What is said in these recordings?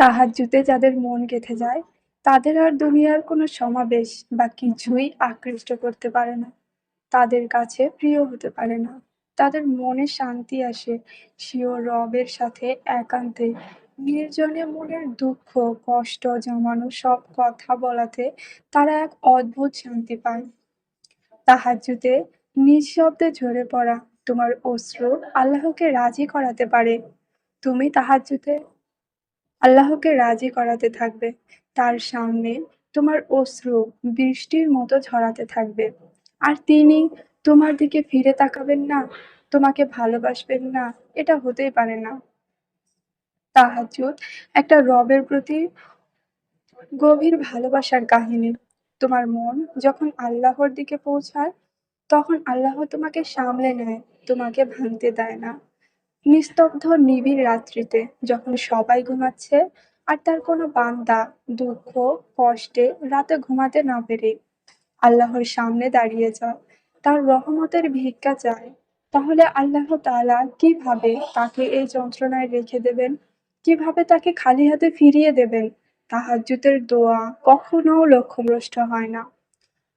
তাহাজ্জুদে যাদের মন গেঁথে যায়, তাদের আর দুনিয়ার কোনো সমাবেশ বা কিছুই আকৃষ্ট করতে পারে না। তাদের কাছে প্রিয় হতে পারে না। তাদের মনে শান্তি আসে। স্বীয় রবের সাথে একান্তে, নির্জনে মনের দুঃখ, কষ্ট জমানো সব কথা বলাতে তারা এক অদ্ভুত শান্তি পায়। তাহাজ্জুদে নিঃশব্দে ঝরে পড়া তোমার অশ্রু আল্লাহকে রাজি করাতে পারে। তুমি তাহাজ্জুদে আল্লাহকে রাজি করাতে থাকবে। তার সামনে তোমার অশ্রু বৃষ্টির মতো ঝরাতে থাকবে। আর তিনি তোমার দিকে ফিরে তাকাবেন না, তোমাকে ভালোবাসবেন না, এটা হতেই পারে না। তাহাজ্জুদ একটা রবের প্রতি গভীর ভালোবাসার কাহিনী। তোমার মন যখন আল্লাহর দিকে পৌঁছায়, তখন আল্লাহ তোমাকে সামলে নেয়, তোমাকে ভাঙতে দেয় না। নিস্তব্ধ নিবিড় রাত্রিতে যখন সবাই ঘুমাচ্ছে আর তার কোনো বান্দা দুঃখ, কষ্টে রাতে ঘুমাতে না পেরে আল্লাহর সামনে দাঁড়িয়ে যায়, তার রহমতের ভিক্ষা চায়, তাহলে আল্লাহ তাআলা কীভাবে তাকে এই যন্ত্রণায় রেখে দেবেন? কীভাবে তাকে খালি হাতে ফিরিয়ে দেবেন? তাহাজ্জুদের দোয়া কখনো লক্ষ্যভ্রষ্ট হয় না।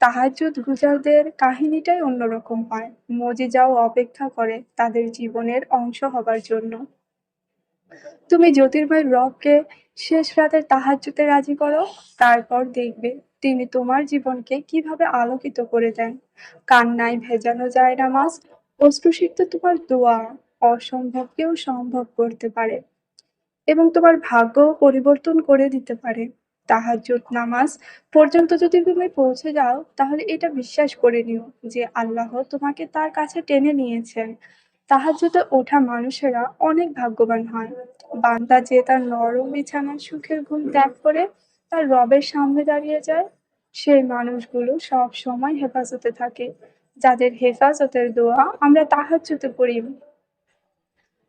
তাহাজ্জুদ গুজারদের কাহিনীটাই অন্যরকম হয়। মজিজাও অপেক্ষা করে তাদের জীবনের অংশ হবার জন্য। তুমি জ্যোতির্ময় রবকে শেষ রাতের তাহাজ্জুদে রাজি করো? তারপর দেখবে তিনি তোমার জীবনকে কীভাবে আলোকিত করে দেন। কান্নায় ভেজানো যায় না নামাজ, অশ্রুসিক্ত তোমার দোয়া অসম্ভবকেও সম্ভব করতে পারে এবং তোমার ভাগ্য পরিবর্তন করে দিতে পারে। তাহাজ্জুদ নামাজ পর্যন্ত যদি তুমি পৌঁছে যাও, তাহলে এটা বিশ্বাস করে নিও যে আল্লাহ তোমাকে তার কাছে টেনে নিয়েছেন। তাহাজ্জুদে ওঠা মানুষেরা অনেক ভাগ্যবান হয়। বান্দা যে তার নরম বিছানার সুখের ঘুম ত্যাগ করে তার রবের সামনে দাঁড়িয়ে যায়, সেই মানুষগুলো সব সময় হেফাজতে থাকে। যাদের হেফাজতের দোয়া আমরা তাহাজ্জুদে পড়ি।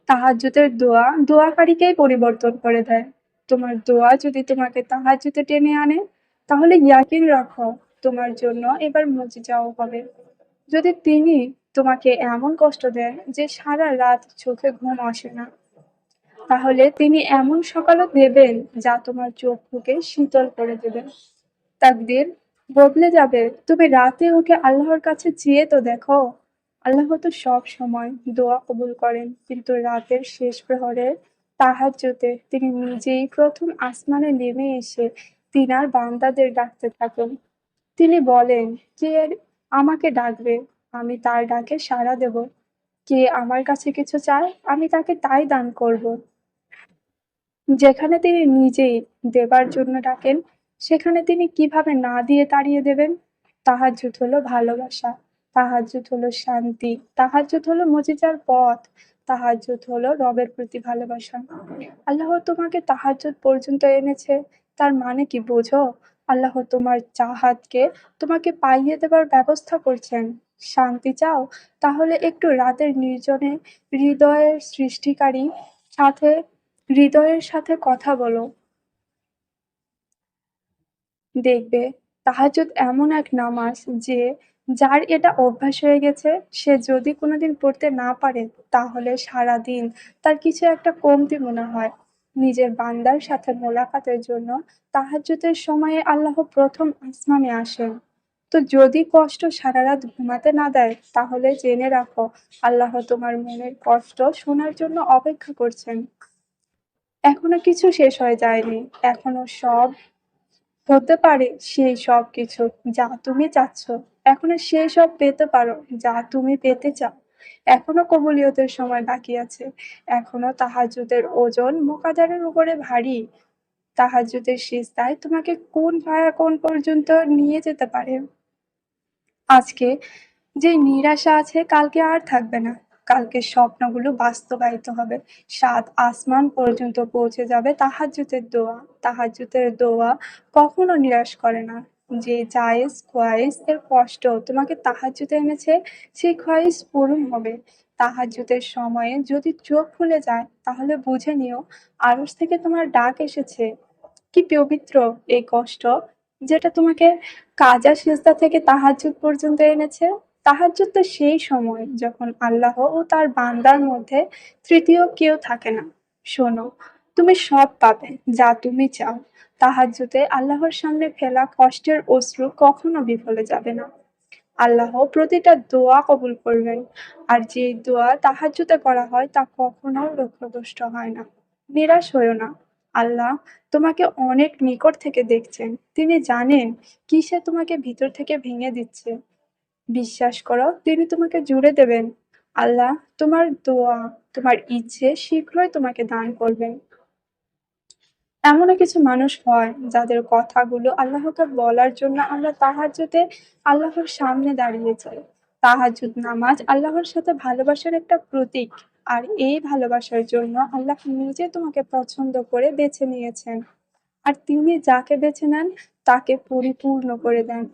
তাহাজ্জুদের দোয়া দোয়াকারীকেই পরিবর্তন করে দেয়। তোমার দোয়া যদি তোমাকে তাহাজ্জুদে টেনে আনে, তাহলে ইয়াকিন রাখো, তোমার জন্য এবার মুজিজাও হবে। যদি তিনি তোমাকে এমন কষ্ট দেন যে সারা রাত চোখে ঘুম আসে না, তাহলে তিনি এমন সকালও দেবেন যা তোমার চোখকে শীতল করে দেবেন তাকদির, বদলে যাবে, তুমি রাতে ওকে আল্লাহর কাছে চেয়ে তো দেখো, আল্লাহ তো সব সময় দোয়া কবুল করেন, কিন্তু রাতের শেষ প্রহরে তাহাজ্জুদে তিনি নিজেই প্রথম আসমানে নেমে এসে তিনার বান্দাদের ডাকতে থাকেন। তিনি বলেন, কে আমাকে ডাকবে? আমি তার ডাকে সাড়া দেব। কে আমার কাছে কিছু চায়, আমি তাকে তাই দান করব। যেখানে তিনি নিজেই দেবার জন্য ডাকেন, সেখানে তিনি কীভাবে না দিয়ে তাড়িয়ে দেবেন? তাহাজ্জুদ হলো ভালোবাসা তাহাজ্জুদ হলো শান্তি তাহাজ্জুদ হলো মজিজার পথ। তাহাজ্জুদ হলো রবের প্রতি ভালোবাসা। আল্লাহ তোমাকে তাহাজ্জুদ পর্যন্ত এনেছে, তার মানে কি বোঝো? আল্লাহ তোমার চাহাতকে তোমাকে পাইয়ে দেবার ব্যবস্থা করছেন। শান্তি চাও? তাহলে একটু রাতের নির্জনে হৃদয়ের সৃষ্টিকারী সাথে, হৃদয়ের সাথে কথা বলো। দেখবে, তাহাজ্জুদ এমন এক নামাজ যে যার এটা অভ্যাস হয়ে গেছে, সে যদি কোনোদিন পড়তে না পারে, তাহলে সারা দিন তার কিছু একটা কমতি মনে হয়। নিজের বান্দার সাথে মোলাকাতের জন্য তাহাজ্জুদের সময়ে আল্লাহ প্রথম আসমানে আসেন। তো যদি কষ্ট সারা রাত ঘুমাতে না দেয়, তাহলে জেনে রাখো, আল্লাহ তোমার মনের কষ্ট শোনার জন্য অপেক্ষা করছেন। এখনও কিছু শেষ হয়ে যায়নি। এখনও সব হতে পারে, সেই সব কিছু যা তুমি চাচ্ছ। এখনও সেই সব পেতে পারো যা তুমি পেতে চাও। এখনও কবুলিয়তের সময় বাকি আছে। এখনও তাহাজ্জুদের ওজন মোকাদারের উপরে ভারী। তাহাজ্জুদের সিজদায় তোমাকে কোন ভায়া কোন পর্যন্ত নিয়ে যেতে পারে? আজকে যে নিরাশা আছে, কালকে আর থাকবে না। কালকে স্বপ্নগুলো বাস্তবায়িত হবে। সাত আসমান পর্যন্ত পৌঁছে যাবে তাহাজ্জুদের দোয়া। তাহাজ্জুদের দোয়া কখনো নিরাশ করে না। যে জায়েজ খোয়াইশ এর কষ্ট তোমাকে তাহাজ্জুদে এনেছে, সেই খোয়াইশ পূরণ হবে। তাহাজ্জুদের সময়ে যদি চোখ খুলে যায়, তাহলে বুঝে নিও, আরশ থেকে তোমার ডাক এসেছে। কি পবিত্র এই কষ্ট যেটা তোমাকে কাজা সিজদা থেকে তাহাজ্জুদ পর্যন্ত এনেছে। তাহাজ্জুদ তো সেই সময় যখন আল্লাহ ও তার বান্দার মধ্যে তৃতীয় কেউ থাকে না। শোনো তুমি সব পাবে যা তুমি চাও। তাহাজ্জুদে আল্লাহর সামনে ফেলা কষ্টের অশ্রু কখনো বিফলে যাবে না। আল্লাহ প্রতিটা দোয়া কবুল করবেন। আর যে দোয়া তাহাজ্জুদে করা হয় তা কখনো লক্ষ্যভ্রষ্ট হয় না। নিরাশ হইও না। আল্লাহ তোমাকে অনেক নিকট থেকে দেখছেন। তিনি জানেন কিসে তোমাকে ভিতর থেকে ভেঙে দিচ্ছে। বিশ্বাস করো তিনি তোমাকে জুড়ে দেবেন। আল্লাহ তোমার দোয়া, তোমার ইচ্ছে শীঘ্রই তোমাকে দান করবেন। এমনও কিছু মানুষ হয় যাদের কথাগুলো আল্লাহকে বলার জন্য আমরা তাহাজ্জুদে আল্লাহর সামনে দাঁড়িয়ে যাই। তাহাজ্জুদ নামাজ আল্লাহর সাথে ভালোবাসার একটা প্রতীক। আর এই ভালোবাসার জন্য আল্লাহ নিজে তোমাকে পছন্দ করে বেছে নিয়েছেন। আর তিনি যাকে বেছে নেন তাকে পরিপূর্ণ করে দেন।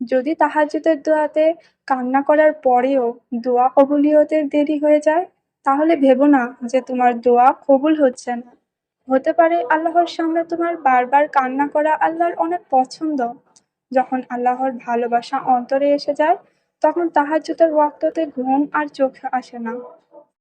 যদি তাহাজ্জুদের দোয়াতে কান্না করার পরেও দোয়া কবুলিয়তের দেরি হয়ে যায়, তাহলে ভেবো না যে তোমার দোয়া কবুল হচ্ছে না। হতে পারে আল্লাহর সামনে তোমার বারবার কান্না করা আল্লাহর অনেক পছন্দ। যখন আল্লাহর ভালোবাসা অন্তরে এসে যায়, তখন তাহার জুতোর রক্ততে ঘুম আর চোখে আসে না।